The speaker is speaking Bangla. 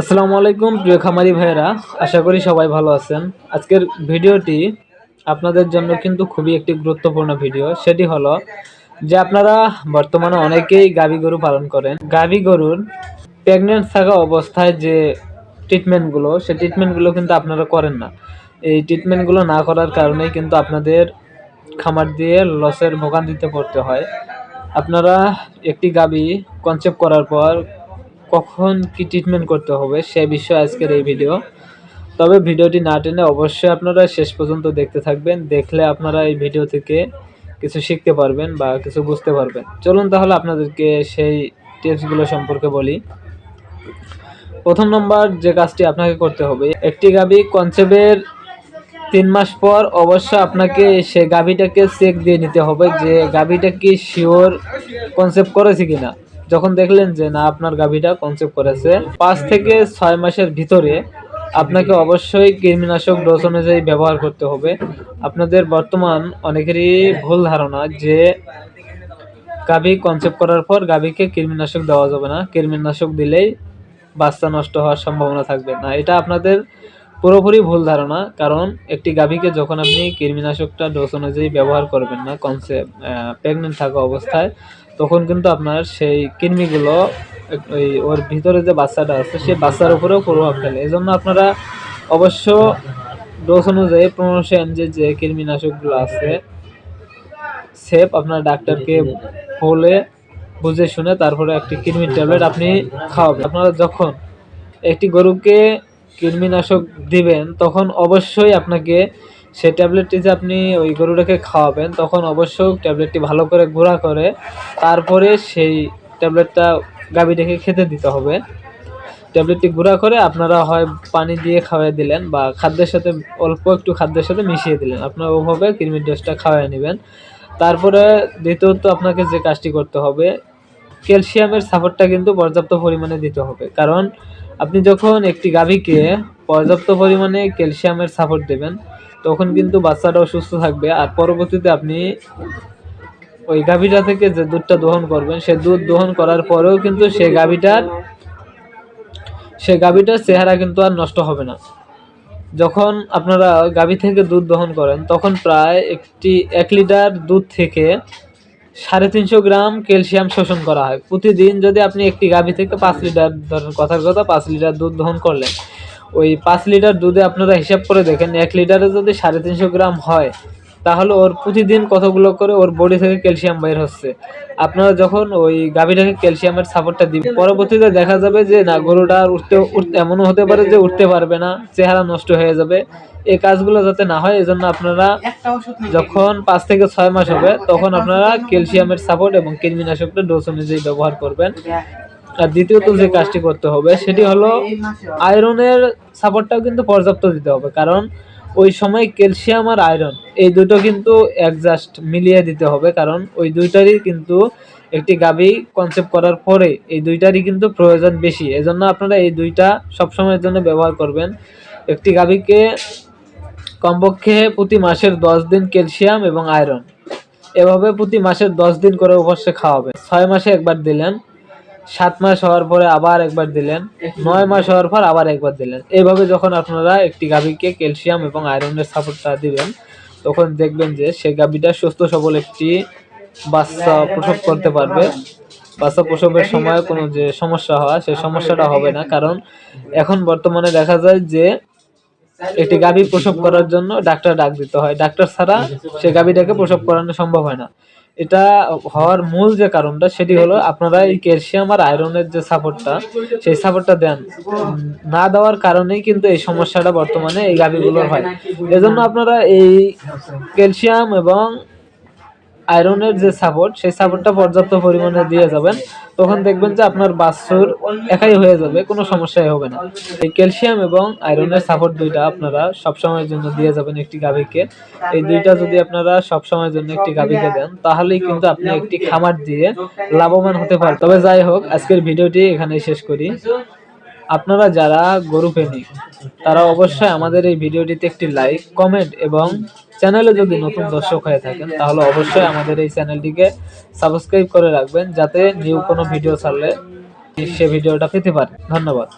আসসালামু আলাইকুম, প্রিয় খামারি ভাইয়েরা। আশা করি সবাই ভালো আছেন। আজকের ভিডিওটি আপনাদের জন্য কিন্তু খুবই একটি গুরুত্বপূর্ণ ভিডিও। সেটি হলো যে আপনারা বর্তমানে অনেকেই গাভী গরু পালন করেন। গাভী গরুর প্রেগনেন্ট থাকা অবস্থায় যে ট্রিটমেন্টগুলো সেই ট্রিটমেন্টগুলো কিন্তু আপনারা করেন না। এই ট্রিটমেন্টগুলো না করার কারণেই কিন্তু আপনাদের খামার দিয়ে লসের ভোগান্তিতে পড়তে হয়। আপনারা একটি গাবি কনসেপ্ট করার পর কখন কি ট্রিটমেন্ট করতে হবে সে বিষয়ে আজকের এই ভিডিও তবে ভিডিওটি না টেনে অবশ্যই আপনারা শেষ পর্যন্ত দেখতে থাকবেন, দেখলে আপনারা এই ভিডিও থেকে কিছু শিখতে পারবেন বা কিছু বুঝতে পারবেন। চলুন তাহলে আপনাদেরকে সেই টিপসগুলো সম্পর্কে বলি। প্রথম নম্বর যে কাজটি আপনাকে করতে হবে, একটি গাবি কনসেপ্টের তিন মাস পর অবশ্যই আপনাকে সে গাভিটাকে চেক দিয়ে নিতে হবে যে গাভিটা কি শিওর কনসেপ্ট করেছে কিনা। যখন দেখলেন যে না, আপনার গাভিটা কনসেপ্ট করেছে, পাঁচ থেকে ছয় মাসের ভিতরে আপনাকে অবশ্যই কৃমিনাশক ডোজ অনুযায়ী ব্যবহার করতে হবে। আপনাদের বর্তমান অনেকেরই ভুল ধারণা যে গাভী কনসেপ্ট করার পর গাভীকে কৃমিনাশক দেওয়া যাবে না। কৃমিনাশক দিলেই বাচ্চা নষ্ট হওয়ার সম্ভাবনা থাকবে না। এটা আপনাদের পুরোপুরি ভুল ধারণা, কারণ একটি গাভীকে যখন আপনি কৃমিনাশকটা ডোজ অনুযায়ী ব্যবহার করবেন না কনসেপ্ট প্রেগনেন্ট থাকা অবস্থায় তখন কিন্তু আপনার সেই কৃমিগুলো, ওই ওর ভিতরে যে বাচ্চাটা আছে সেই বাচ্চার উপরেও প্রভাব ফেলে। এই জন্য আপনারা অবশ্য ডোজ অনুযায়ী পনেরোশো এমজি যে কৃমিনাশকগুলো আছে সেপ আপনার ডাক্তারকে বলে, বুঝে শুনে তারপরে একটি কৃমির ট্যাবলেট আপনি খাওয়াবেন। আপনারা যখন একটি গরুকে কৃমিনাশক দিবেন, তখন অবশ্যই আপনাকে সেই ট্যাবলেটটি যে আপনি ওই গরুটাকে খাওয়াবেন, তখন অবশ্য ট্যাবলেটটি ভালো করে গুঁড়া করে তারপরে সেই ট্যাবলেটটা গাভীটাকে খেতে দিতে হবে। ট্যাবলেটটি গুঁড়া করে আপনারা হয় পানি দিয়ে খাওয়াই দিলেন বা খাদ্যের সাথে অল্প একটু খাদ্যের সাথে মিশিয়ে দিলেন। আপনারা ওভাবে কৃমির ডোজটা খাওয়াই নেবেন। তারপরে দ্বিতীয়ত আপনাকে যে কাজটি করতে হবে, ক্যালসিয়ামের সাপোর্টটা কিন্তু পর্যাপ্ত পরিমাণে দিতে হবে। কারণ আপনি যখন একটি গাভীকে পর্যাপ্ত পরিমাণে ক্যালসিয়ামের সাপোর্ট দেবেন তখন কিন্তু বাচ্চাটাও সুস্থ থাকবে। আর পরবর্তীতে আপনি ওই গাভীটা থেকে যে দুধটা দহন করবেন, সে দুধ দহন করার পরেও কিন্তু সেই গাভীটার সে গাভীটার চেহারা কিন্তু আর নষ্ট হবে না। যখন আপনারা গাভী থেকে দুধ দহন করেন, তখন প্রায় একটি, এক লিটার দুধ থেকে সাড়ে তিনশো গ্রাম ক্যালসিয়াম শোষণ করা হয়। প্রতিদিন যদি আপনি একটি গাভী থেকে পাঁচ লিটার, ধরেন কথার কথা, পাঁচ লিটার দুধ দহন করলেন ওই পাঁচ লিটার দুধে আপনারা হিসাব করে দেখেন, এক লিটারে যদি সাড়ে তিনশো গ্রাম হয়, তাহলে ওর প্রতিদিন কতগুলো করে ওর বডি থেকে ক্যালসিয়াম বের হচ্ছে। আপনারা যখন ওই গাভীটাকে ক্যালসিয়ামের সাপোর্টটা দিবেন, পরবর্তীতে দেখা যাবে যে না, গরুটা আর উঠতে উঠতে এমনও হতে পারে যে উঠতে পারবে না, চেহারা নষ্ট হয়ে যাবে। এই কাজগুলো যাতে না হয়, এজন্য আপনারা যখন পাঁচ থেকে ছয় মাস হবে, তখন আপনারা ক্যালসিয়ামের সাপোর্ট এবং কৃমিনাশকটা ডোজ অনুযায়ী ব্যবহার করবেন। আর দ্বিতীয়ত যে কাজটি করতে হবে, সেটি হলো আয়রনের সাপোর্টটাও কিন্তু পর্যাপ্ত দিতে হবে। কারণ ওই সময় ক্যালসিয়াম আর আয়রন এই দুটো কিন্তু অ্যাডজাস্ট মিলিয়ে দিতে হবে। কারণ ওই দুইটারই কিন্তু একটি গাবি কনসেপ্ট করার পরে এই দুইটারই কিন্তু প্রয়োজন বেশি। এজন্য আপনারা এই দুইটা সবসময়ের জন্য ব্যবহার করবেন। একটি গাবিকে কমপক্ষে প্রতি মাসের দশ দিন ক্যালসিয়াম এবং আয়রন এভাবে প্রতি মাসের দশ দিন করে অবশ্যই খাওয়াবেন ছয় মাসে একবার দিলেন সাত মাস হওয়ার পরে আবার একবার দিলেন নয় মাস হওয়ার পর আবার একবার দিলেন। এইভাবে যখন আপনারা একটি গাভীকে ক্যালসিয়াম এবং আয়রনের সাপোর্টটা দিবেন তখন দেখবেন যে সেই গাভীটা সুস্থ সবল একটি বাচ্চা প্রসব করতে পারবে। বাচ্চা প্রসবের সময় কোনো যে সমস্যা হয় সেই সমস্যাটা হবে না। কারণ এখন বর্তমানে দেখা যায় যে একটি গাভী প্রসব করার জন্য ডাক্তার ডাক দিতে হয়। ডাক্তার ছাড়া সে গাভীটাকে প্রসব করানো সম্ভব হয় না। এটা হওয়ার মূল যে কারণটা সেটি হলো আপনারা এই ক্যালসিয়াম আর আয়রনের যে সাপোর্টটা, সেই সাপোর্টটা দেন। না দেওয়ার কারণেই কিন্তু এই সমস্যাটা বর্তমানে এই গাভীগুলোর হয়। এজন্য আপনারা এই ক্যালসিয়াম এবং আয়রনের যে সাপোর্ট সেই সাপোর্টটা পর্যাপ্ত পরিমাণে দিয়ে যাবেন। তখন দেখবেন যে আপনার বাছুর একাই হয়ে যাবে, কোনো সমস্যাই হবে না। এই ক্যালসিয়াম এবং আয়রনের সাপোর্ট দুইটা আপনারা সব সময়ের জন্য দিয়ে যাবেন একটি গাভীকে। এই দুইটা যদি আপনারা সব সময়ের জন্য একটি গাভীকে দেন, তাহলেই কিন্তু আপনি একটি খামার দিয়ে লাভবান হতে পারেন তবে যাই হোক, আজকের ভিডিওটি এখানেই শেষ করি। আপনারা যারা গরু প্রেমিক, তারা অবশ্যই আমাদের এই ভিডিওটিতে একটি লাইক, কমেন্ট এবং চ্যানেলে যদি নতুন দর্শক হয়ে থাকেন, তাহলে অবশ্যই আমাদের এই চ্যানেলটিকে সাবস্ক্রাইব করে রাখবেন, যাতে নিউ কোনো ভিডিও ছাড়লে সে ভিডিওটা পেতে পারে। ধন্যবাদ।